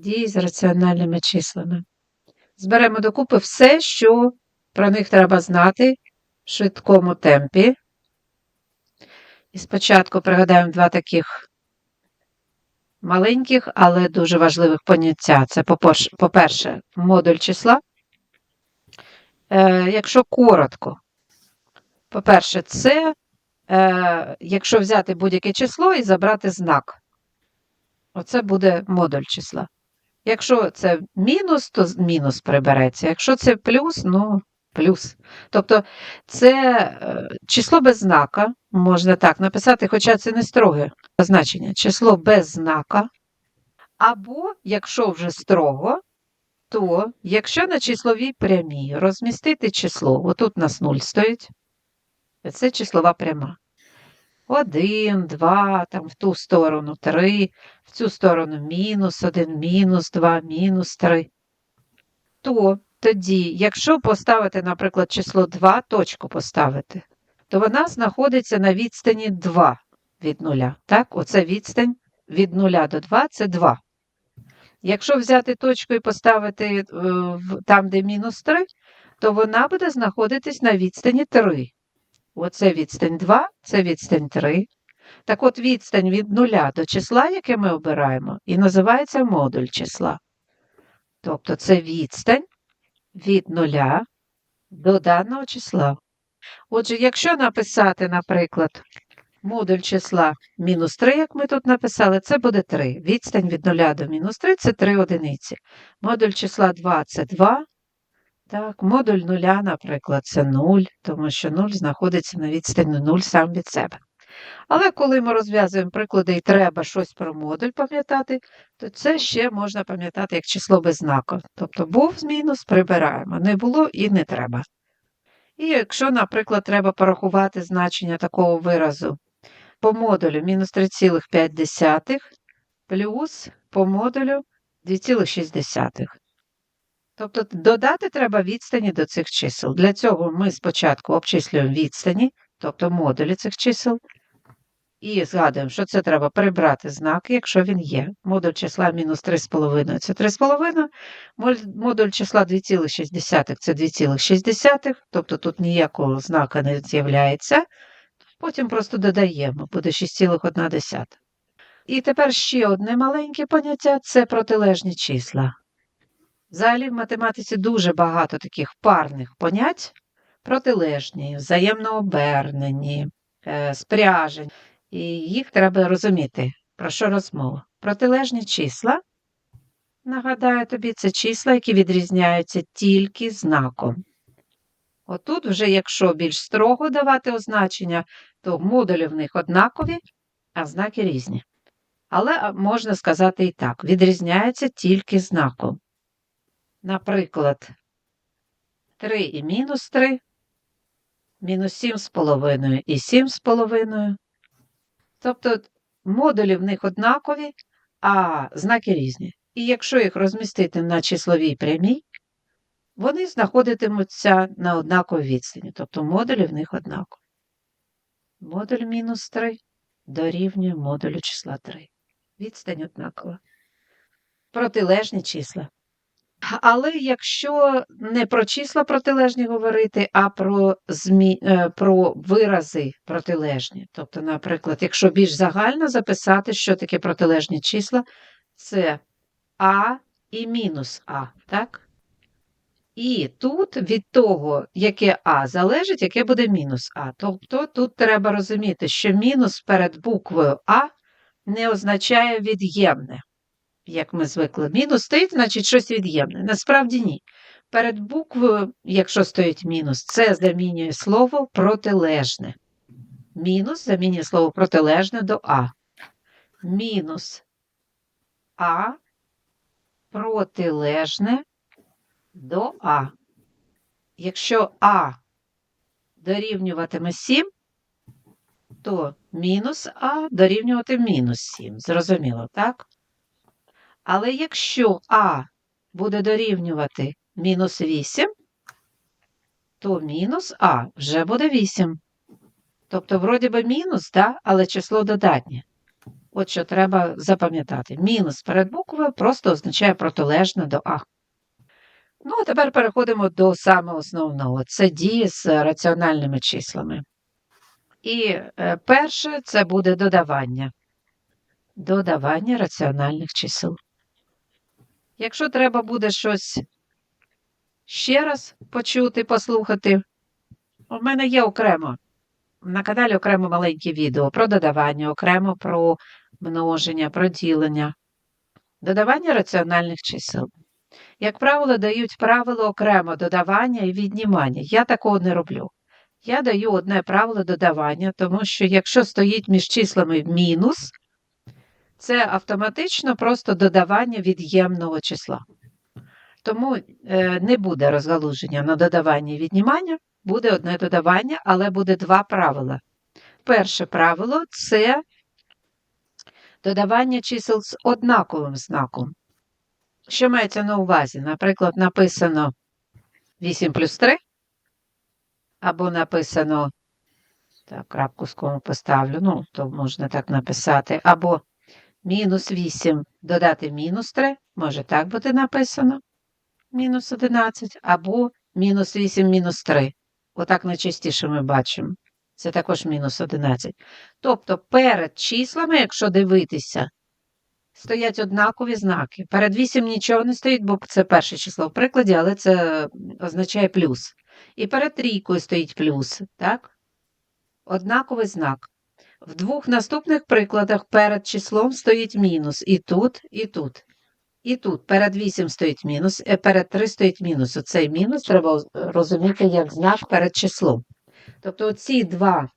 дій з раціональними числами. Зберемо докупи все, що про них треба знати в швидкому темпі. І спочатку пригадаємо два таких маленьких, але дуже важливих поняття. Це, по-перше, модуль числа. Е, якщо коротко, по-перше, це е, якщо взяти будь-яке число і забрати знак. Оце буде модуль числа. Якщо це мінус, то мінус прибереться. Якщо це плюс, ну плюс. Тобто це е, число без знака, можна так написати, хоча це не строге значення. Число без знака. Або, якщо вже строго, то якщо на числовій прямій розмістити число, отут у нас 0 стоїть, це числова пряма. 1, 2, там в ту сторону 3, в цю сторону мінус 1, мінус 2, мінус 3. То тоді, якщо поставити, наприклад, число 2, точку поставити, то вона знаходиться на відстані 2 від нуля. Так, оце відстань від 0 до 2 це 2. Якщо взяти точку і поставити е, там, де мінус 3, то вона буде знаходитись на відстані 3. Оце відстань 2, це відстань 3. Так от відстань від нуля до числа, яке ми обираємо, і називається модуль числа. Тобто це відстань від нуля до даного числа. Отже, якщо написати, наприклад, модуль числа мінус 3, як ми тут написали, це буде 3. Відстань від 0 до мінус 3 це 3 одиниці. Модуль числа 2 це 2. Так, модуль нуля, наприклад, це 0, тому що 0 знаходиться на відстані 0 сам від себе. Але коли ми розв'язуємо приклади і треба щось про модуль пам'ятати, то це ще можна пам'ятати як число без знаку. Тобто був з мінус, прибираємо, не було і не треба. І якщо, наприклад, треба порахувати значення такого виразу по модулю мінус 3,5 плюс по модулю 2,6. Тобто додати треба відстані до цих чисел. Для цього ми спочатку обчислюємо відстані, тобто модулі цих чисел, і згадуємо, що це треба прибрати знак, якщо він є. Модуль числа мінус 3,5 це 3,5, модуль числа 2,6 це 2,6, тобто тут ніякого знака не з'являється. Потім просто додаємо, буде 6,1. І тепер ще одне маленьке поняття це протилежні числа. Взагалі в математиці дуже багато таких парних понять: протилежні, взаємно обернені, е, спряжені. І їх треба розуміти, про що розмова. Протилежні числа, нагадаю тобі, це числа, які відрізняються тільки знаком. Отут, вже якщо більш строго давати означення, то модулі в них однакові, а знаки різні. Але можна сказати і так: відрізняються тільки знаком. Наприклад, 3 і мінус 3, мінус 7,5 і 7,5. Тобто модулі в них однакові, а знаки різні. І якщо їх розмістити на числовій прямій, вони знаходитимуться на однаковій відстані, тобто модулі в них однакові. Модуль мінус 3 дорівнює модулю числа 3. Відстань однакова. Протилежні числа. Але якщо не про числа протилежні говорити, а про, змі... е, про вирази протилежні. Тобто, наприклад, якщо більш загально записати, що таке протилежні числа, це А і мінус А, так? І тут від того, яке А залежить, яке буде мінус А. Тобто тут треба розуміти, що мінус перед буквою А не означає від'ємне як ми звикли. Мінус стоїть, значить щось від'ємне. Насправді ні. Перед буквою, якщо стоїть мінус, це замінює слово протилежне. Мінус замінює слово протилежне до А. Мінус А протилежне до А. Якщо А дорівнюватиме 7, то мінус А дорівнювати мінус 7. Зрозуміло, так? Але якщо А буде дорівнювати мінус 8, то мінус А вже буде 8. Тобто, вроді би мінус, да? але число додатнє. От що треба запам'ятати. Мінус перед буквою просто означає протилежно до А. Ну, а тепер переходимо до самого основного. Це дії з раціональними числами. І е, перше це буде додавання. Додавання раціональних чисел. Якщо треба буде щось ще раз почути, послухати, у мене є окремо на каналі окремо маленьке відео про додавання, окремо про множення, про ділення. Додавання раціональних чисел. Як правило, дають правило окремо додавання і віднімання. Я такого не роблю. Я даю одне правило додавання, тому що якщо стоїть між числами мінус, це автоматично просто додавання від'ємного числа. Тому е, не буде розгалуження на додавання і віднімання, буде одне додавання, але буде два правила. Перше правило це додавання чисел з однаковим знаком. Що мається на увазі? Наприклад, написано 8 плюс 3, або написано, так, крапку з кому поставлю, ну, то можна так написати, або мінус 8 додати мінус 3, може так бути написано, мінус 11, або мінус 8 мінус 3. Отак найчастіше ми бачимо. Це також мінус 11. Тобто перед числами, якщо дивитися, стоять однакові знаки. Перед 8 нічого не стоїть, бо це перше число в прикладі, але це означає плюс. І перед трійкою стоїть плюс, так? Однаковий знак. В двох наступних прикладах перед числом стоїть мінус. І тут, і тут. І тут перед 8 стоїть мінус, е, перед 3 стоїть мінус. Оцей мінус треба розуміти як знак перед числом. Тобто оці два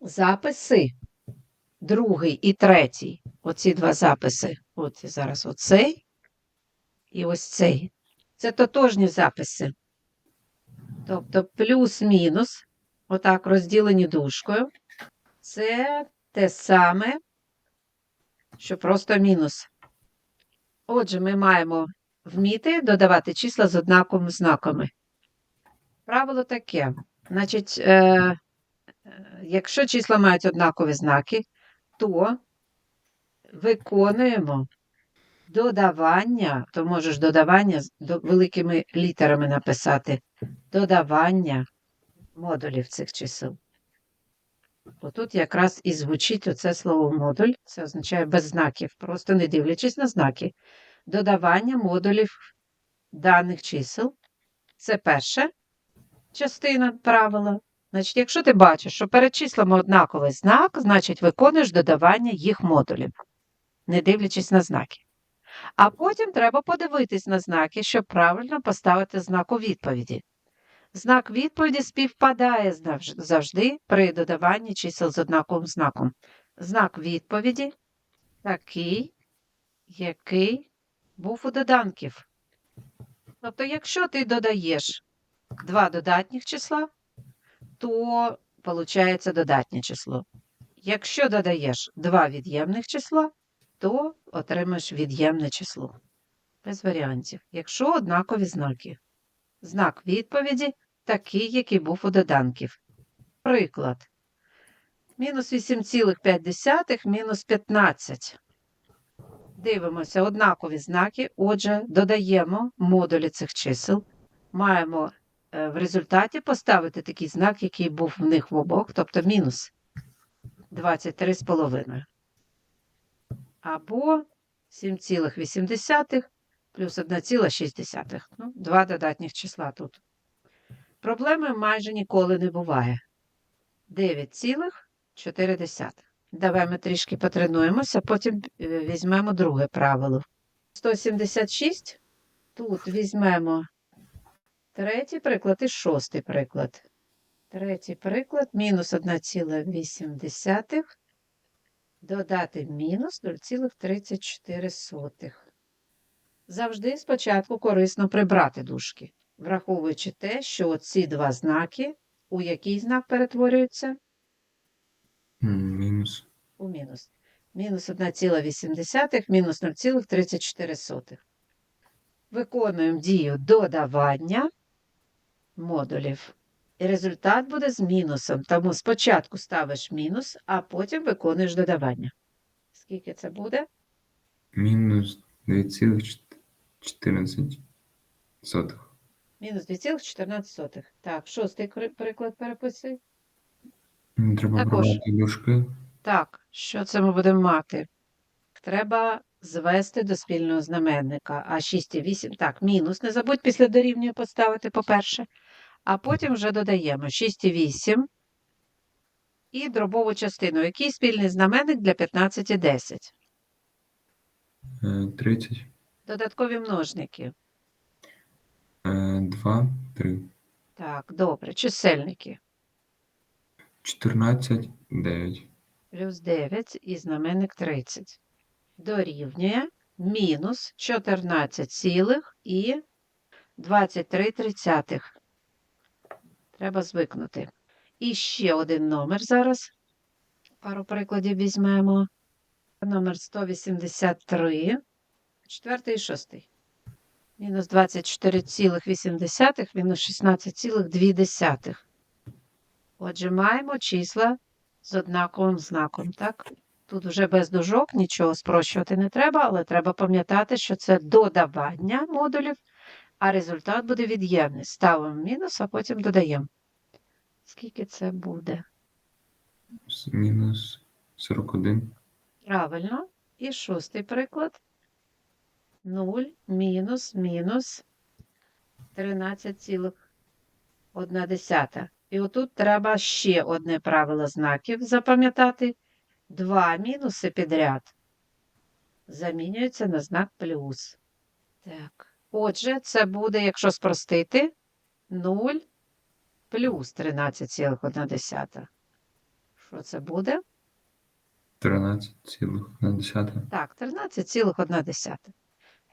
записи, другий і третій, оці два записи, от зараз оцей і ось цей. Це тотожні записи. Тобто плюс-мінус, отак розділені дужкою, це те саме, що просто мінус. Отже, ми маємо вміти додавати числа з однаковими знаками. Правило таке. Значить, е, е, якщо числа мають однакові знаки, то виконуємо додавання, то можеш додавання великими літерами написати, додавання модулів цих чисел. Отут якраз і звучить оце слово модуль, це означає без знаків, просто не дивлячись на знаки. Додавання модулів даних чисел. Це перша частина правила. Значить, якщо ти бачиш, що перед числами однаковий знак, значить виконуєш додавання їх модулів, не дивлячись на знаки. А потім треба подивитись на знаки, щоб правильно поставити знак у відповіді. Знак відповіді співпадає завжди при додаванні чисел з однаковим знаком. Знак відповіді такий, який був у доданків. Тобто, якщо ти додаєш два додатніх числа, то виходить додатнє число. Якщо додаєш два від'ємних числа, то отримаєш від'ємне число. Без варіантів. Якщо однакові знаки. Знак відповіді такий, який був у доданків. Приклад. Мінус 8,5, мінус 15. Дивимося однакові знаки. Отже, додаємо модулі цих чисел. Маємо е, в результаті поставити такий знак, який був в них в обох, тобто мінус 23,5. Або 7,8 плюс 1,6. Ну, два додатніх числа тут. Проблеми майже ніколи не буває. 9,4. Давай ми трішки потренуємося, потім е, візьмемо друге правило. 176. Тут візьмемо третій приклад і шостий приклад. Третій приклад мінус 1,8. Додати мінус 0,34. Завжди спочатку корисно прибрати дужки, враховуючи те, що ці два знаки, у який знак перетворюються? Мінус. у мінус. Мінус 1,8, мінус 0,34. Виконуємо дію додавання модулів. І результат буде з мінусом. Тому спочатку ставиш мінус, а потім виконуєш додавання. Скільки це буде? Мінус 2,14. Сотих. Мінус 2,14. Так, шостий кри- приклад переписуй. Треба Також. брати дужки. Так, що це ми будемо мати? Треба звести до спільного знаменника. А 6 і 8, так, мінус. Не забудь після дорівнює поставити, по-перше. А потім вже додаємо 6 і 8 і дробову частину. Який спільний знаменник для 15 і 10? Е, 30. Додаткові множники. 2, 3. Так, добре. Чисельники. 14, 9. Плюс 9 і знаменник 30. Дорівнює мінус 14 цілих і 23 тридцятих. Треба звикнути. І ще один номер зараз. Пару прикладів візьмемо. Номер 183, четвертий і шостий. Мінус 24,8, мінус 16,2. Отже, маємо числа з однаковим знаком, так? Тут вже без дужок нічого спрощувати не треба, але треба пам'ятати, що це додавання модулів, а результат буде від'ємний. Ставимо мінус, а потім додаємо. Скільки це буде? Мінус 41. Правильно. І шостий приклад. 0 мінус мінус 13,1. І отут треба ще одне правило знаків запам'ятати. Два мінуси підряд замінюються на знак плюс. Так. Отже, це буде, якщо спростити, 0 плюс 13,1. Що це буде? 13,1. Так, 13,1.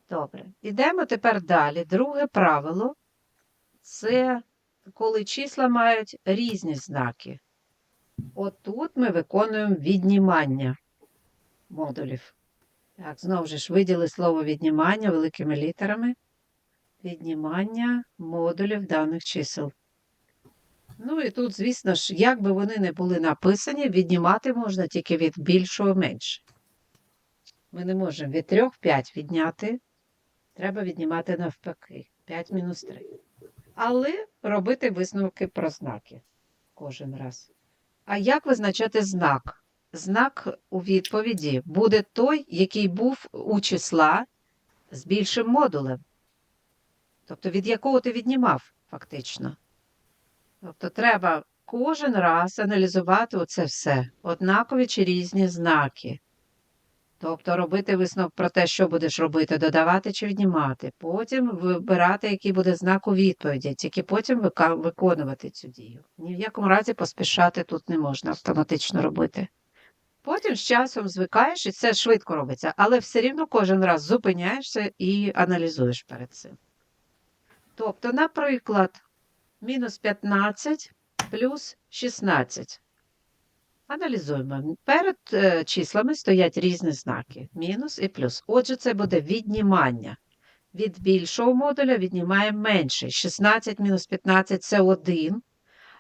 Добре. Ідемо тепер далі. Друге правило це коли числа мають різні знаки. Отут ми виконуємо віднімання модулів. Так, знову ж виділи слово віднімання великими літерами. Віднімання модулів даних чисел. Ну і тут, звісно ж, як би вони не були написані, віднімати можна тільки від більшого менше. Ми не можемо від 3 5 відняти. Треба віднімати навпаки. 5 мінус 3. Але робити висновки про знаки кожен раз. А як визначати знак? Знак у відповіді буде той, який був у числа з більшим модулем. Тобто від якого ти віднімав, фактично. Тобто треба кожен раз аналізувати оце все, однакові чи різні знаки. Тобто робити висновок про те, що будеш робити, додавати чи віднімати. Потім вибирати, який буде знак у відповіді, тільки потім виконувати цю дію. Ні в якому разі поспішати тут не можна автоматично робити. Потім з часом звикаєш, і це швидко робиться, але все рівно кожен раз зупиняєшся і аналізуєш перед цим. Тобто, наприклад, мінус 15 плюс 16. Аналізуємо. Перед е, числами стоять різні знаки мінус і плюс. Отже, це буде віднімання. Від більшого модуля віднімаємо менший. 16 мінус 15 це 1.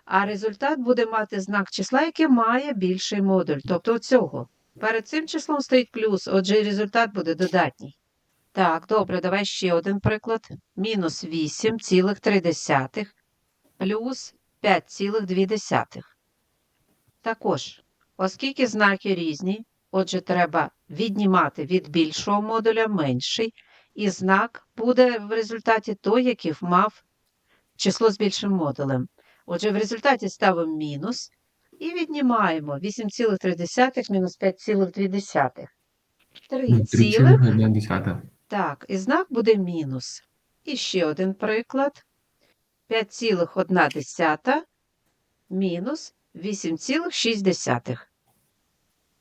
А результат буде мати знак числа, яке має більший модуль. Тобто цього. Перед цим числом стоїть плюс, отже, результат буде додатній. Так, добре, давай ще один приклад. Мінус 8,3 плюс 5,2. Також, оскільки знаки різні, отже, треба віднімати від більшого модуля менший, і знак буде в результаті той, який мав число з більшим модулем. Отже, в результаті ставимо мінус і віднімаємо 8,3 мінус 5,2. 3 цілих. 3,1. Так, і знак буде мінус. І ще один приклад. 5,1 мінус 8,6.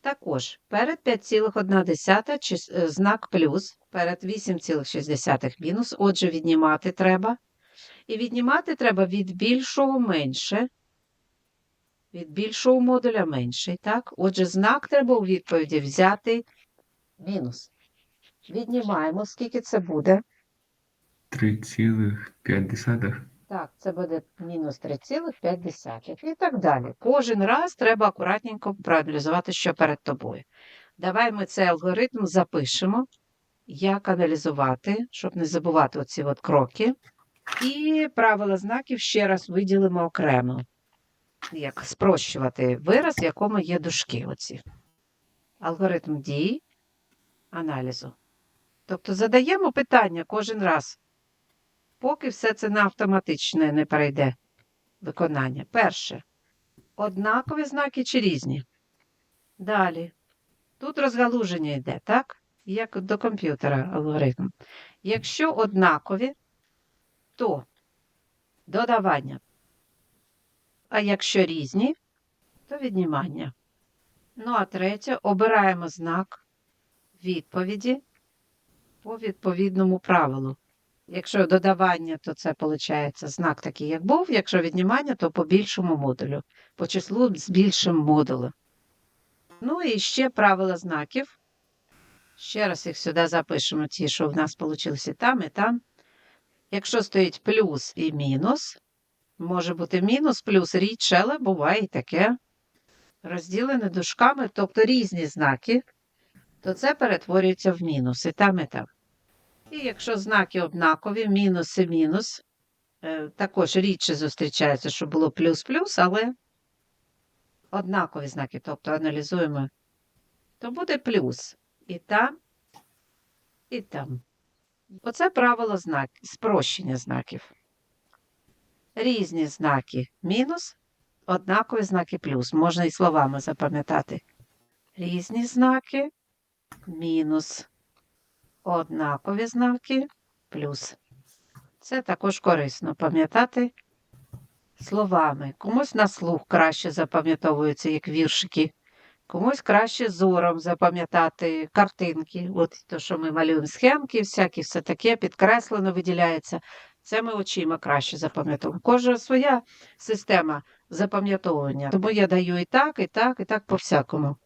Також перед 5,1 чис- е, знак плюс, перед 8,6 мінус, отже, віднімати треба. І віднімати треба від більшого менше. Від більшого модуля менший, так? Отже, знак треба у відповіді взяти мінус. Віднімаємо, скільки це буде. 3,5. Так, це буде мінус 3,5. І так далі. Кожен раз треба акуратненько проаналізувати, що перед тобою. Давай ми цей алгоритм запишемо, як аналізувати, щоб не забувати оці от кроки. І правила знаків ще раз виділимо окремо. Як спрощувати вираз, в якому є дужки оці. Алгоритм дій, аналізу. Тобто задаємо питання кожен раз, поки все це на автоматичне не перейде виконання. Перше. Однакові знаки чи різні? Далі. Тут розгалуження йде, так? Як до комп'ютера алгоритм. Якщо однакові, то додавання. А якщо різні, то віднімання. Ну, а третє, обираємо знак відповіді по відповідному правилу. Якщо додавання, то це виходить знак такий, як був. Якщо віднімання, то по більшому модулю, по числу з більшим модулем. Ну і ще правила знаків. Ще раз їх сюди запишемо, ті, що в нас вийшли там, і там. Якщо стоїть плюс і мінус, може бути мінус, плюс але буває і таке. Розділене дужками, тобто різні знаки, то це перетворюється в мінус і там, і там. І якщо знаки однакові, мінус і мінус, е, також рідше зустрічається, що було плюс-плюс, але однакові знаки, тобто аналізуємо, то буде плюс і там, і там. Оце правило знак, спрощення знаків. Різні знаки мінус, однакові знаки плюс. Можна і словами запам'ятати. Різні знаки мінус, однакові знаки плюс. Це також корисно пам'ятати словами. Комусь на слух краще запам'ятовуються, як віршики, комусь краще зором запам'ятати картинки. От то, що ми малюємо схемки, всякі все таке, підкреслено виділяється. Це ми очима краще запам'ятовуємо. Кожна своя система запам'ятовування. Тому я даю і так, і так, і так по всякому.